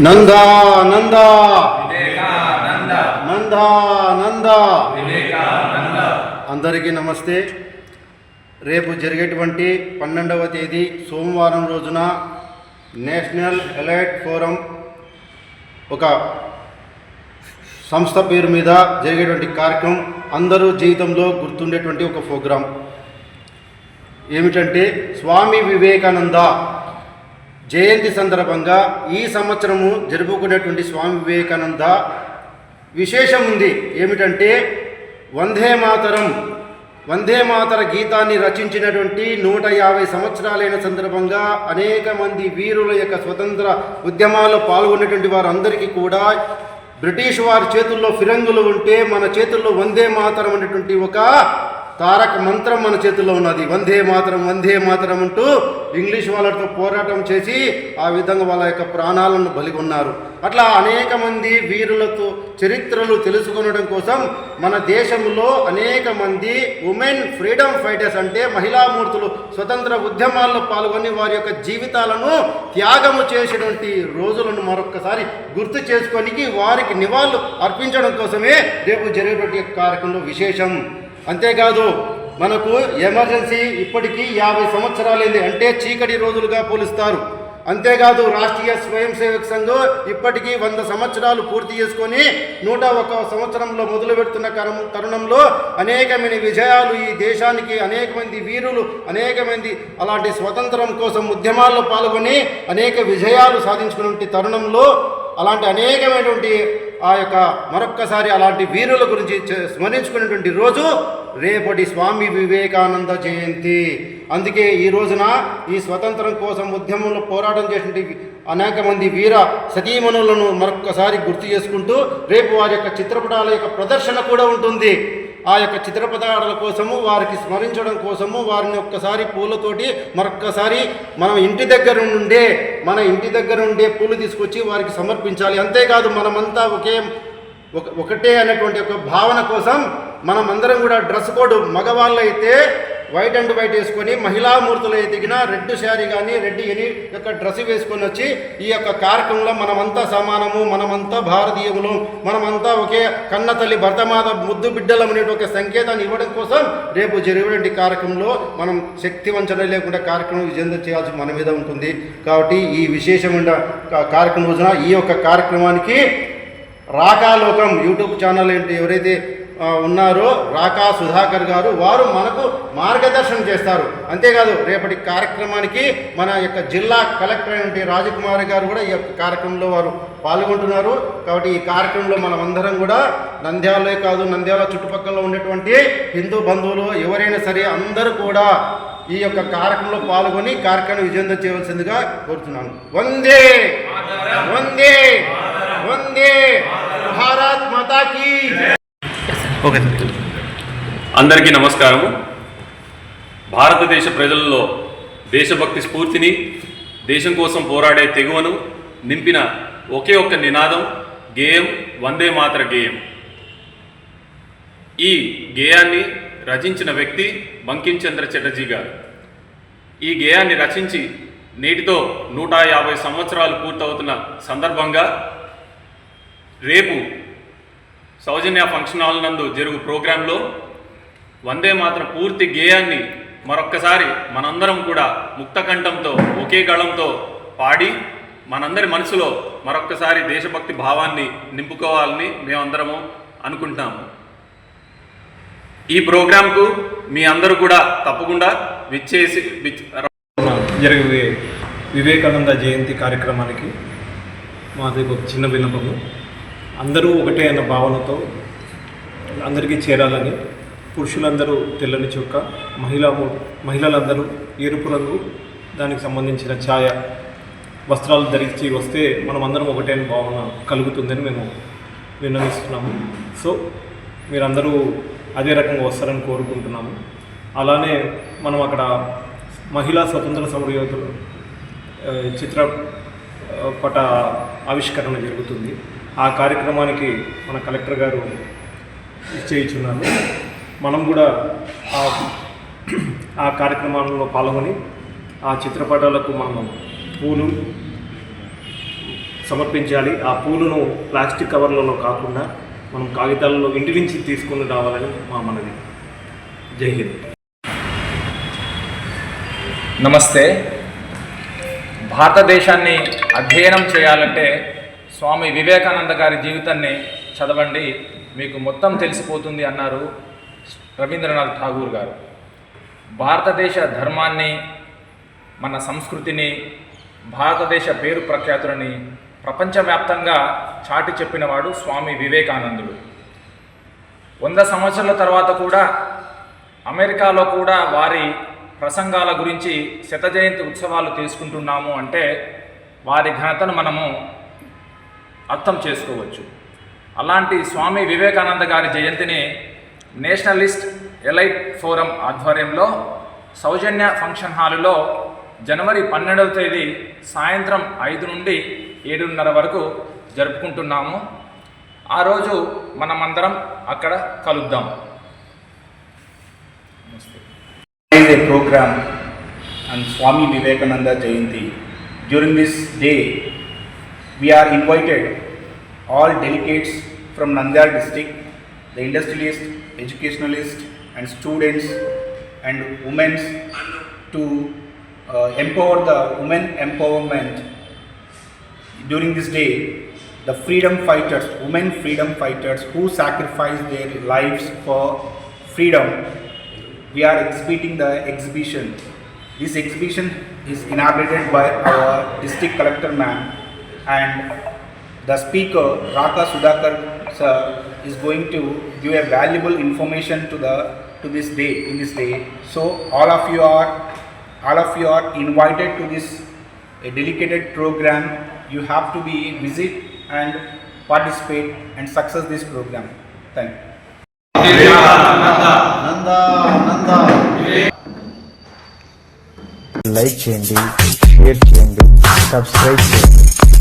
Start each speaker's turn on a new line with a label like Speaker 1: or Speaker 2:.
Speaker 1: నంద నంద. నంద. అందరికీ నమస్తే. రేపు జరిగేటువంటి పన్నెండవ తేదీ సోమవారం రోజున నేషనల్ ఎలైట్ ఫోరం ఒక సంస్థ పేరు మీద జరిగేటువంటి కార్యక్రమం అందరూ జీవితంలో గుర్తుండేటువంటి ఒక ప్రోగ్రాం. ఏమిటంటే స్వామి వివేకానంద జయంతి సందర్భంగా ఈ సంవత్సరము జరుపుకునేటువంటి స్వామి వివేకానంద విశేషం ఉంది. ఏమిటంటే వందే మాతరం వందే మాతర గీతాన్ని రచించినటువంటి నూట యాభై సంవత్సరాలైన సందర్భంగా అనేక మంది వీరుల యొక్క స్వతంత్ర ఉద్యమాల్లో పాల్గొన్నటువంటి వారందరికీ కూడా బ్రిటిష్ వారి చేతుల్లో ఫిరంగులు ఉంటే మన చేతుల్లో వందే మాతరం అనేటువంటి ఒక తారక మంత్రం మన చేతుల్లో ఉన్నది. వందే మాతరం వందే మాతరం అంటూ ఇంగ్లీష్ వాళ్ళతో పోరాటం చేసి ఆ విధంగా వాళ్ళ యొక్క ప్రాణాలను బలిగొన్నారు. అట్లా అనేక మంది వీరులతో చరిత్రలు తెలుసుకొనడం కోసం మన దేశంలో అనేక మంది ఉమెన్ ఫ్రీడమ్ ఫైటర్స్ అంటే మహిళామూర్తులు స్వతంత్ర ఉద్యమాల్లో పాల్గొని వారి యొక్క జీవితాలను త్యాగము చేసినటువంటి రోజులను మరొక్కసారి గుర్తు చేసుకొని వారికి నివాళులు అర్పించడం కోసమే రేపు జరిగేటువంటి కార్యక్రమంలో విశేషం. అంతేకాదు మనకు ఎమర్జెన్సీ ఇప్పటికీ యాభై సంవత్సరాలైంది. అంటే చీకటి రోజులుగా పోలుస్తారు. అంతేకాదు రాష్ట్రీయ స్వయం సేవక సంఘం ఇప్పటికీ వంద సంవత్సరాలు పూర్తి చేసుకొని నూట ఒక సంవత్సరంలో మొదలు పెడుతున్న కరం- తరుణంలో అనేకమైన విజయాలు ఈ దేశానికి అనేక మంది వీరులు అనేక మంది అలాంటి స్వతంత్రం కోసం ఉద్యమాల్లో పాల్గొని అనేక విజయాలు సాధించుకున్నటువంటి తరుణంలో అలాంటి అనేకమైనటువంటి ఆ యొక్క మరొక్కసారి అలాంటి వీరుల గురించి స్మరించుకునేటువంటి రోజు రేపటి స్వామి వివేకానంద జయంతి. అందుకే ఈ రోజున ఈ స్వతంత్రం కోసం ఉద్యమంలో పోరాటం చేసినటువంటి అనేక మంది వీర సతీమణులను మరొక్కసారి గుర్తు చేసుకుంటూ రేపు వారి యొక్క చిత్రపటాల యొక్క ప్రదర్శన కూడా ఉంటుంది. ఆ యొక్క చిత్రపటాల కోసము వారికి స్మరించడం కోసము వారిని ఒక్కసారి పూలతోటి మరొక్కసారి మనం ఇంటి దగ్గర నుండే మన ఇంటి దగ్గర ఉండే పూలు తీసుకొచ్చి వారికి సమర్పించాలి. అంతేకాదు మనమంతా ఒకే ఒక ఒకటే అనేటువంటి ఒక భావన కోసం మనం అందరం కూడా డ్రెస్ కోడ్ మగవాళ్ళు అయితే వైట్ అండ్ వైట్ వేసుకొని మహిళామూర్తులు ఎదిగిన రెడ్ శారీ కానీ రెడ్ ఎని యొక్క డ్రెస్ వేసుకొని వచ్చి ఈ యొక్క కార్యక్రమంలో మనమంతా సమానము మనమంతా భారతీయులు మనమంతా ఒకే కన్న తల్లి భర్తమాత ముద్దు బిడ్డలం అనే ఒక సంకేతాన్ని ఇవ్వడం కోసం రేపు జరిగినటువంటి కార్యక్రమంలో మనం శక్తి వంచన లేకుండా కార్యక్రమం విజయం చేయాల్సి మన మీద ఉంటుంది. కాబట్టి ఈ విశేషమైన కా- కార్యక్రమం రోజున ఈ యొక్క కార్యక్రమానికి రాకాలోకం యూట్యూబ్ ఛానల్ ఏంటి ఎవరైతే ఉన్నారో రాకా సుధాకర్ గారు వారు మనకు మార్గదర్శనం చేస్తారు. అంతేకాదు రేపటి కార్యక్రమానికి మన యొక్క జిల్లా కలెక్టర్ అయినటువంటి రాజకుమారి గారు కూడా ఈ యొక్క కార్యక్రమంలో వారు పాల్గొంటున్నారు. కాబట్టి ఈ కార్యక్రమంలో మనం అందరం కూడా నంద్యాలే కాదు నంద్యాల చుట్టుపక్కల ఉండేటువంటి హిందూ బంధువులు ఎవరైనా సరే అందరూ కూడా ఈ యొక్క కార్యక్రమంలో పాల్గొని కార్యక్రమం విజయవంతం చేయవలసిందిగా కోరుతున్నాను. వందే వందే వందే భారత్ మాతాకి ఓకే సార్.
Speaker 2: అందరికీ నమస్కారము. భారతదేశ ప్రజలలో దేశభక్తి స్ఫూర్తిని దేశం కోసం పోరాడే తెగువను నింపిన ఒకే ఒక్క నినాదం గేయం వందే మాత్ర గేయం. ఈ గేయాన్ని రచించిన వ్యక్తి బంకించంద్ర చటర్జీ గారు. ఈ గేయాన్ని రచించి నేటితో నూట యాభై సంవత్సరాలు పూర్తవుతున్న సందర్భంగా రేపు సౌజన్య ఫంక్షన్ హాల్ నందు జరుగు ప్రోగ్రాంలో వందే మాత్రం పూర్తి గేయాన్ని మరొక్కసారి మనందరం కూడా ముక్తకంఠంతో ఒకే గళంతో పాడి మనందరి మనసులో మరొక్కసారి దేశభక్తి భావాన్ని నింపుకోవాలని మేమందరము అనుకుంటున్నాము ఈ ప్రోగ్రాంకు మీ అందరూ కూడా తప్పకుండా విచ్చేసి
Speaker 3: జరిగే వివేకానంద జయంతి కార్యక్రమానికి మాది ఒక చిన్న విన్నపము. అందరూ ఒకటే అన్న భావనతో అందరికీ చేరాలని పురుషులందరూ తెల్లని చొక్క మహిళా మహిళలందరూ ఎరుపు రంగు దానికి సంబంధించిన ఛాయ వస్త్రాలు ధరించి వస్తే మనం అందరం ఒకటే అనే భావన కలుగుతుందని మేము విన్నవిస్తున్నాము. సో మీరందరూ అదే రకంగా వస్తారని కోరుకుంటున్నాము. అలానే మనం అక్కడ మహిళా స్వతంత్ర సమరయోధులు చిత్రపట చిత్ర పట ఆవిష్కరణ జరుగుతుంది. ఆ కార్యక్రమానికి మన కలెక్టర్ గారు ఇచ్చేయిచున్నారు మనం కూడా ఆ ఆ కార్యక్రమాలలో పాల్గొని ఆ చిత్రపటాలకు మనం పూలు సమర్పించాలి. ఆ పూలను ప్లాస్టిక్ కవర్లలో కాకుండా మనం కాగితాలలో ఇంటి నుంచి తీసుకుని రావాలని మా మనవి. జై హింద్.
Speaker 4: నమస్తే. భారతదేశాన్ని అధ్యయనం చేయాలంటే స్వామి వివేకానంద గారి జీవితాన్ని చదవండి. మీకు మొత్తం తెలిసిపోతుంది అన్నారు రవీంద్రనాథ్ ఠాగూర్ గారు. భారతదేశ ధర్మాన్ని మన సంస్కృతిని భారతదేశ పేరు ప్రఖ్యాతులని ప్రపంచవ్యాప్తంగా చాటి చెప్పినవాడు స్వామి వివేకానందుడు. వంద సంవత్సరాల తర్వాత కూడా అమెరికాలో కూడా వారి ప్రసంగాల గురించి శత జయంతి ఉత్సవాలు తీసుకుంటున్నాము అంటే వారి ఘనతను మనము అర్థం చేసుకోవచ్చు అలాంటి స్వామి వివేకానంద గారి జయంతిని నేషనలిస్ట్ ఎలైట్ ఫోరం ఆధ్వర్యంలో సౌజన్య ఫంక్షన్ హాలులో జనవరి పన్నెండవ తేదీ సాయంత్రం ఐదు నుండి ఏడున్నర వరకు జరుపుకుంటున్నాము ఆ రోజు మనమందరం అక్కడ కలుద్దాం
Speaker 5: program and Swami Vivekananda Jayanti Vivekananda Jayanti. During we are invited all delegates from Nandiyar district, the industrialists, educationalists, and students and women to uh, empower the women empowerment. During this day, the freedom fighters, women freedom fighters who sacrificed their lives for freedom we are exhibiting the exhibition. This exhibition is inaugurated by our district collector ma'am and the speaker Raka Sudhakar sir is going to give a valuable information to the to this day in this day. So all of you are all of you are invited to this a dedicated program. You have to be visit and participate and success this program. Thank you.
Speaker 6: Like చేయండి share చేయండి subscribe చేయండి